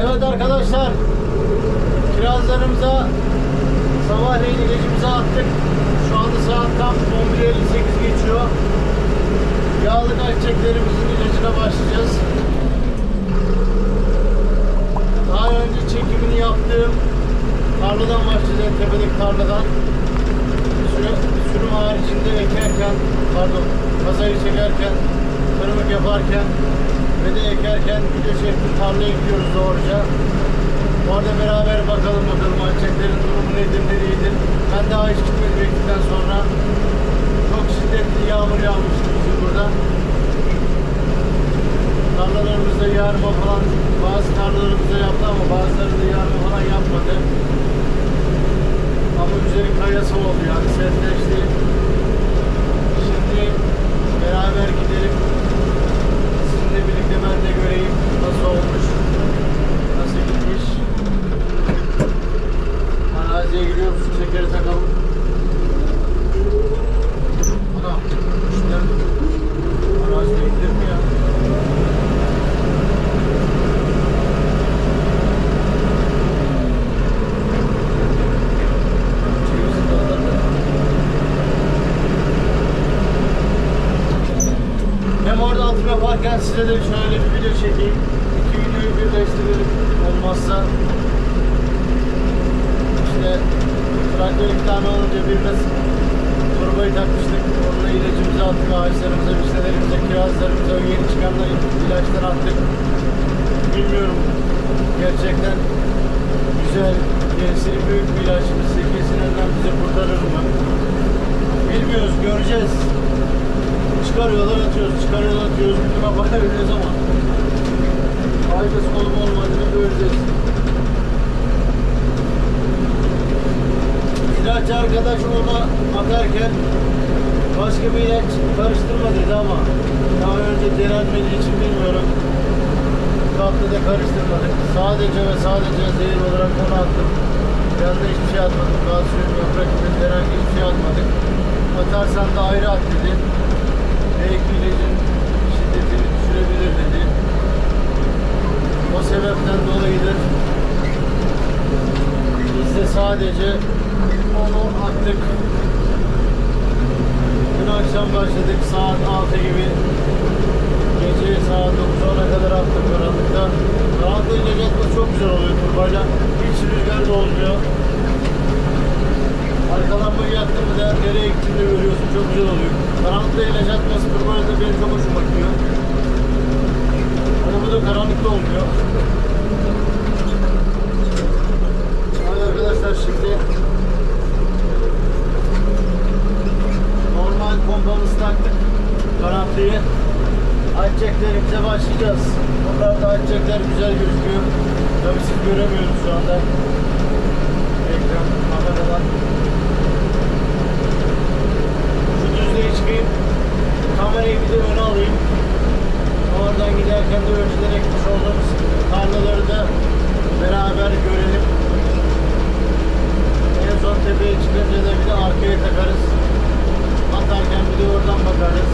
Evet arkadaşlar. Kirazlarımıza sabahleyin ilacımızı attık. Şu anda saat tam 11.58 geçiyor. Yağlı ayçiçeklerimizin ilacına başlayacağız. Daha önce çekimini yaptığım tarladan başlayacağız. Tepedeki tarladan. Sürüm, sürüm haricinde ekerken, pardon, kazayı çekerken, kırmık yaparken ve de ekerken video çektim tarlaya gidiyoruz doğruca. Orada beraber bakalım bakalım ayçiçeklerin durumu nedir ne değildir. Ben daha hiç gitmedim sonra. Çok şiddetli yağmur yağmıştı bizim burada. Tarlalarımızda yarma falan, bazı tarlalarımızda yaptı ama bazılarında yarma falan yapmadı. Ama üzeri kayası oldu yani sertleşti. Şimdi beraber gidelim. Birlikte ben de göreyim nasıl olmuş. Nasıl gitmiş. Araziye giriyoruz. Şekeri takalım. Ana. İşte araziye gidelim mi ya? Cevizi dağları. Hem orada atım yaparken size de şöyle bir video çekeyim. İki videoyu birleştirelim olmazsa. İşte traktör tane olunca birine turbayı takmıştık. Onunla ilacımızı attık ağaçlarımıza, vişnelerimize, kirazlarımıza, yeni çıkanla ilaçlar attık. Bilmiyorum gerçekten güzel, gerisini büyük bir ilaç bizi kesin elden bizi kurtarır mı? Bilmiyoruz, göreceğiz. Çıkarıyorlar atıyoruz, çıkarıyorlar atıyoruz. Bütün para veriyoruz ama faydası olup olmadığını göreceğiz. İlaç arkadaş ona atarken başka bir ilaç karıştırma dedi ama daha önce denenmediği için bilmiyorum. Kalktı da karıştırmadık. Sadece ve sadece zehir olarak onu attım. Yanında hiçbir şey atmadık. Kalsiyum, yaprak gibi herhangi hiçbir şey atmadık. Atarsan da ayrı at dedi. İlacın şiddetini düşürebilir dedi. O sebepten dolayıdır. Biz de sadece onu attık. Dün akşam başladık saat 6 gibi. Gece saat 9'a kadar attık karanlıkta. Karanlıkta atması çok güzel oluyor turbayla. Hiç rüzgar da olmuyor. Arkalanmayı yaktın mı da nereye gittiğini görüyorsun. Çok güzel oluyor. Karanlıkta ilaç atması turbayla benim çok hoşuma gidiyor. Ama bu da karanlıkta olmuyor. Hadi arkadaşlar şimdi normal pompamızı taktık. Garantiyi. Ayçiçeklerimize başlayacağız. Bunlar da ayçiçekler güzel gözüküyor. Tabii siz göremiyoruz şu anda. Ekran kameradan. Şu düzlüğe çıkayım. Kamerayı bir de öne alayım. Oradan giderken de önceden ekmiş olduğumuz tarlaları da beraber görelim. En son tepeye çıkınca da bir de arkaya takarız. Atarken bir de oradan bakarız.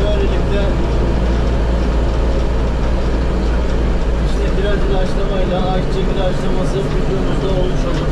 Böylelikle işte biraz ilaçlamayla ayçiçek ilaçlaması videomuzda olmuş olur.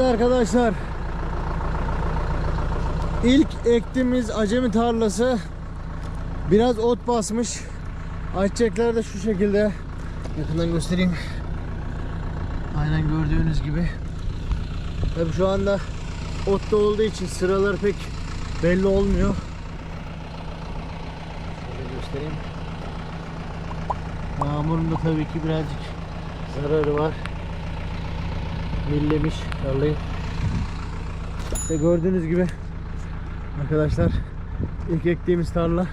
Evet arkadaşlar. İlk ektiğimiz acemi tarlası biraz ot basmış. Ayçiçekler de şu şekilde. Yakından göstereyim. Aynen gördüğünüz gibi. Tabii şu anda otta olduğu için sıralar pek belli olmuyor. Şöyle göstereyim. Yağmurun da tabii ki birazcık zararı var millemiş tarlayı. İşte gördüğünüz gibi arkadaşlar ilk ektiğimiz tarla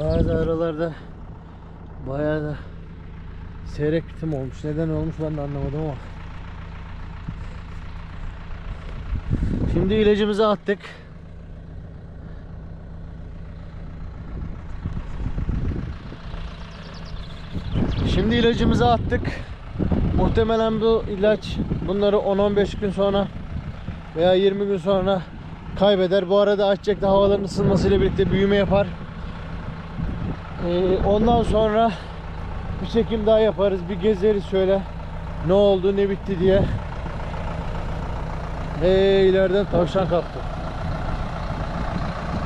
bazı aralarda bayağı da seyrek bitim olmuş. Neden olmuş ben de anlamadım ama. Şimdi ilacımızı attık. Şimdi ilacımızı attık. Muhtemelen bu ilaç bunları 10-15 gün sonra veya 20 gün sonra kaybeder. Bu arada açacak da havaların ısınmasıyla birlikte büyüme yapar. Ee, ondan sonra bir çekim daha yaparız. Bir gezeriz şöyle. Ne oldu ne bitti diye. Hey ileriden tavşan kaptı.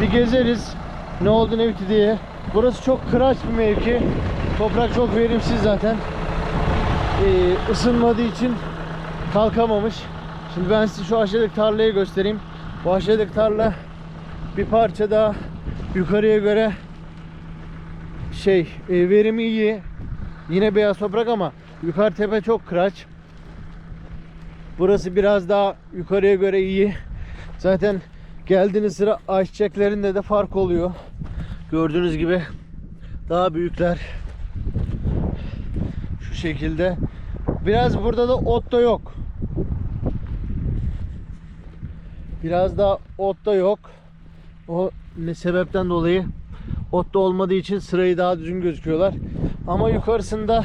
Bir gezeriz. Ne oldu ne bitti diye. Burası çok kıraç bir mevki. Toprak çok verimsiz zaten e, ısınmadığı için kalkamamış. Şimdi ben size şu aşağıdaki tarlayı göstereyim. Bu aşağıdaki tarla bir parça daha yukarıya göre şey e, verimi iyi. Yine beyaz toprak ama yukarı tepe çok kıraç. Burası biraz daha yukarıya göre iyi. Zaten geldiğiniz sıra ayçiçeklerinde de fark oluyor. Gördüğünüz gibi daha büyükler şu şekilde. Biraz burada da ot da yok. Biraz da ot da yok. O sebepten dolayı ot da olmadığı için sırayı daha düzgün gözüküyorlar. Ama yukarısında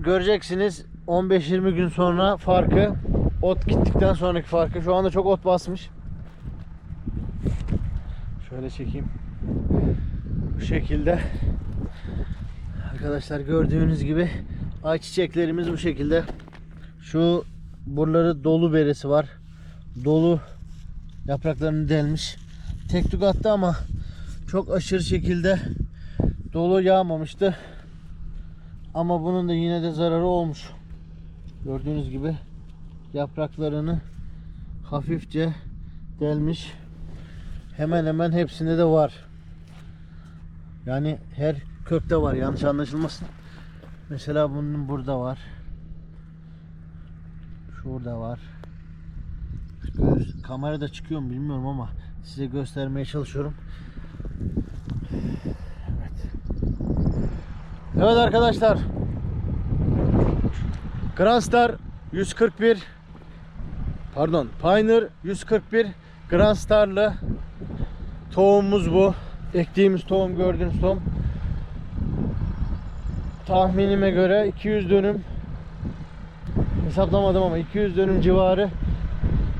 göreceksiniz 15-20 gün sonra farkı ot gittikten sonraki farkı. Şu anda çok ot basmış. Şöyle çekeyim. Bu şekilde. Arkadaşlar gördüğünüz gibi ayçiçeklerimiz bu şekilde. Şu buraları dolu beresi var. Dolu yapraklarını delmiş. Tek tük attı ama çok aşırı şekilde dolu yağmamıştı. Ama bunun da yine de zararı olmuş. Gördüğünüz gibi yapraklarını hafifçe delmiş. Hemen hemen hepsinde de var. Yani her kökte var yanlış anlaşılmasın. Mesela bunun burada var. Şurada var. Kamerada çıkıyor mu bilmiyorum ama size göstermeye çalışıyorum. Evet. Evet arkadaşlar. Grandstar 141 pardon Pioneer 141 Grandstar'lı tohumumuz bu. Ektiğimiz tohum gördüğünüz tohum. Tahminime göre 200 dönüm hesaplamadım ama 200 dönüm civarı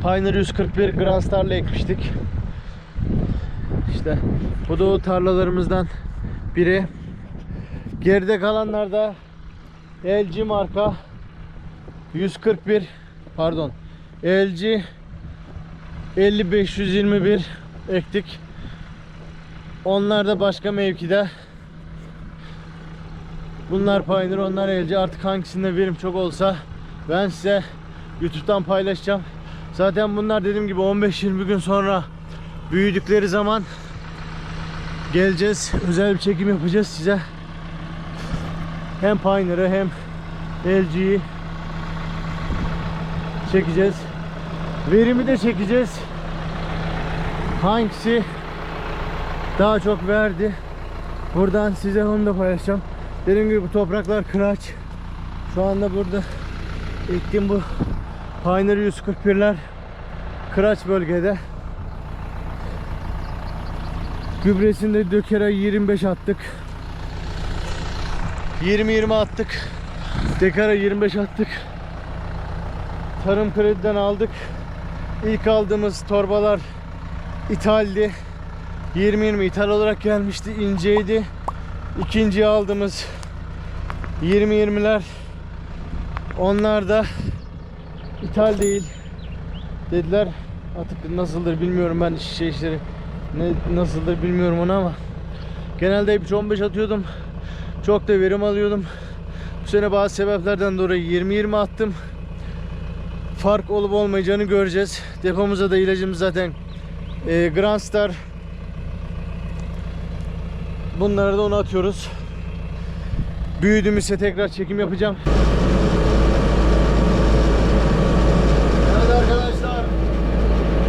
Pioneer 141 Granstar'la ekmiştik. İşte bu da o tarlalarımızdan biri. Geride kalanlar da LG marka 141 pardon LG 5521 ektik. Onlar da başka mevkide. Bunlar Pioneer, onlar LG. Artık hangisinde verim çok olsa ben size YouTube'dan paylaşacağım. Zaten bunlar dediğim gibi 15-20 gün sonra büyüdükleri zaman geleceğiz. Özel bir çekim yapacağız size. Hem Pioneer'ı hem LG'yi çekeceğiz. Verimi de çekeceğiz. Hangisi daha çok verdi? Buradan size onu da paylaşacağım. Dediğim gibi bu topraklar kıraç. Şu anda burada ektiğim bu Pioneer 141'ler kıraç bölgede. Gübresinde dökere 25 attık. 20-20 attık. Dekara 25 attık. Tarım krediden aldık. İlk aldığımız torbalar ithaldi. 20-20 ithal olarak gelmişti. inceydi. İkinci aldığımız 20-20'ler onlar da ithal değil dediler. Artık nasıldır bilmiyorum ben şey işleri ne nasıldır bilmiyorum onu ama genelde hep 15 atıyordum. Çok da verim alıyordum. Bu sene bazı sebeplerden dolayı 20-20 attım. Fark olup olmayacağını göreceğiz. Depomuza da ilacımız zaten e, Grand Star. Da onu atıyoruz. Büyüdüğümüzse tekrar çekim yapacağım. Evet arkadaşlar.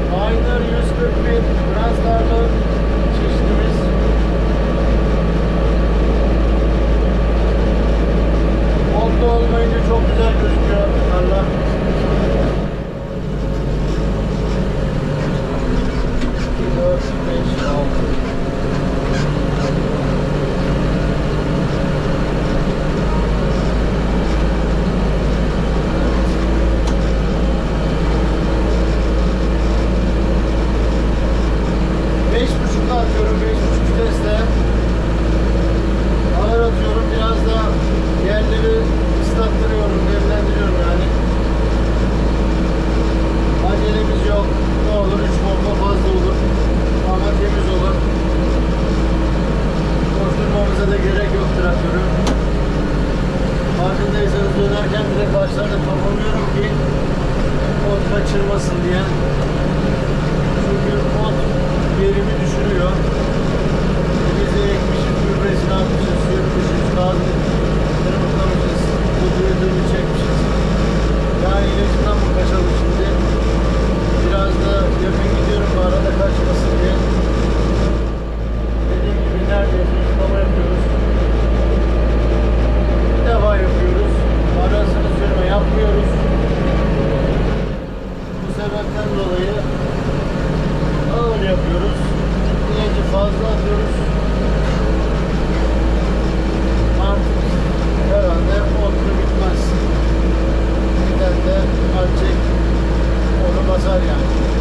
Pioneer 141 Grand Star'lı çeşitimiz. Montu olmayınca çok güzel gözüküyor tarla. İki, dört, beş, altı. Beş buçukla atıyorum, beş buçuk vitesle. Ağır atıyorum, biraz da yerleri ıslattırıyorum, nemlendiriyorum yani. Acelemiz yok. Ne olur, üç bomba fazla olur. Ama temiz olur. Koşturmamıza da gerek yok traktörü. Farkındaysanız dönerken bile başlarda toplamıyorum ki ot kaçırmasın diye. Çünkü ot verimi düşürüyor. Biz de ekmişiz, gübresini atmışız, sürmüşüz, gazını tırmıklamışız, kudretini çekmişiz. Yani ilacından mı kaçalım şimdi? Biraz da yakın gidiyorum bu arada kaçmasın diye. Dediğim gibi neredeyse yıkama yapıyoruz. Bir defa yapıyoruz. Arasını sürme yapmıyoruz. Bu sebepten dolayı ağır yapıyoruz. İlacı fazla atıyoruz. Artık herhalde otlu bitmez. Giden de açacak onu basar yani.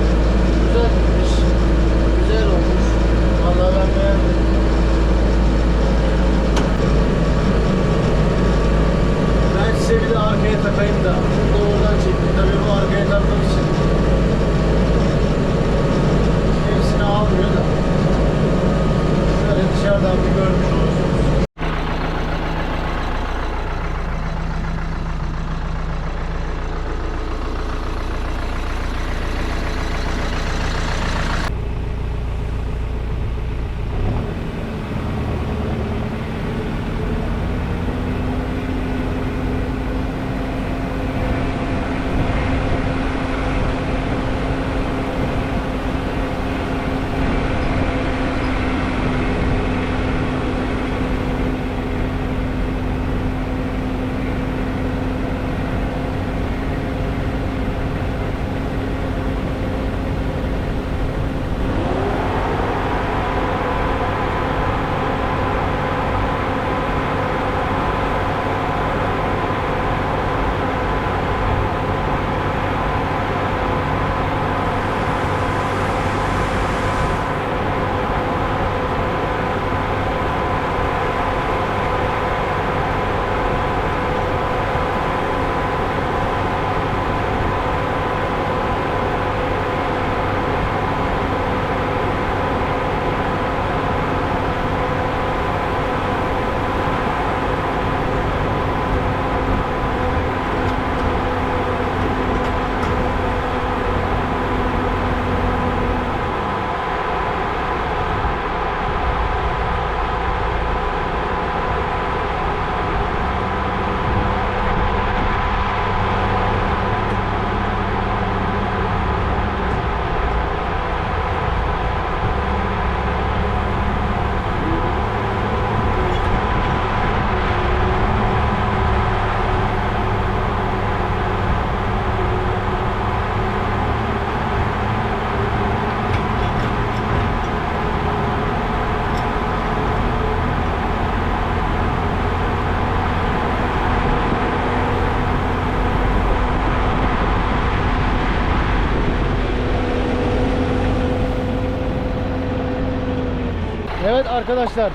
Arkadaşlar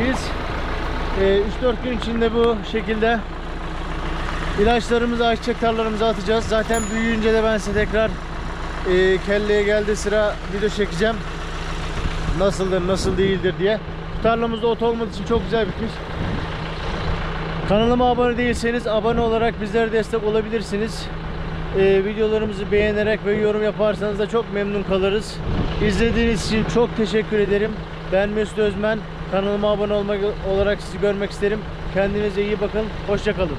biz e, 3-4 gün içinde bu şekilde ilaçlarımızı ayçiçek tarlalarımıza atacağız. Zaten büyüyünce de ben size tekrar e, kelleye geldi sıra video çekeceğim. Nasıldır nasıl değildir diye. Tarlamızda ot olmadığı için çok güzel bitmiş. Kanalıma abone değilseniz abone olarak bizlere destek olabilirsiniz. Ee, videolarımızı beğenerek ve yorum yaparsanız da çok memnun kalırız. İzlediğiniz için çok teşekkür ederim. Ben Mesut Özmen. Kanalıma abone olmak olarak sizi görmek isterim. Kendinize iyi bakın. Hoşçakalın.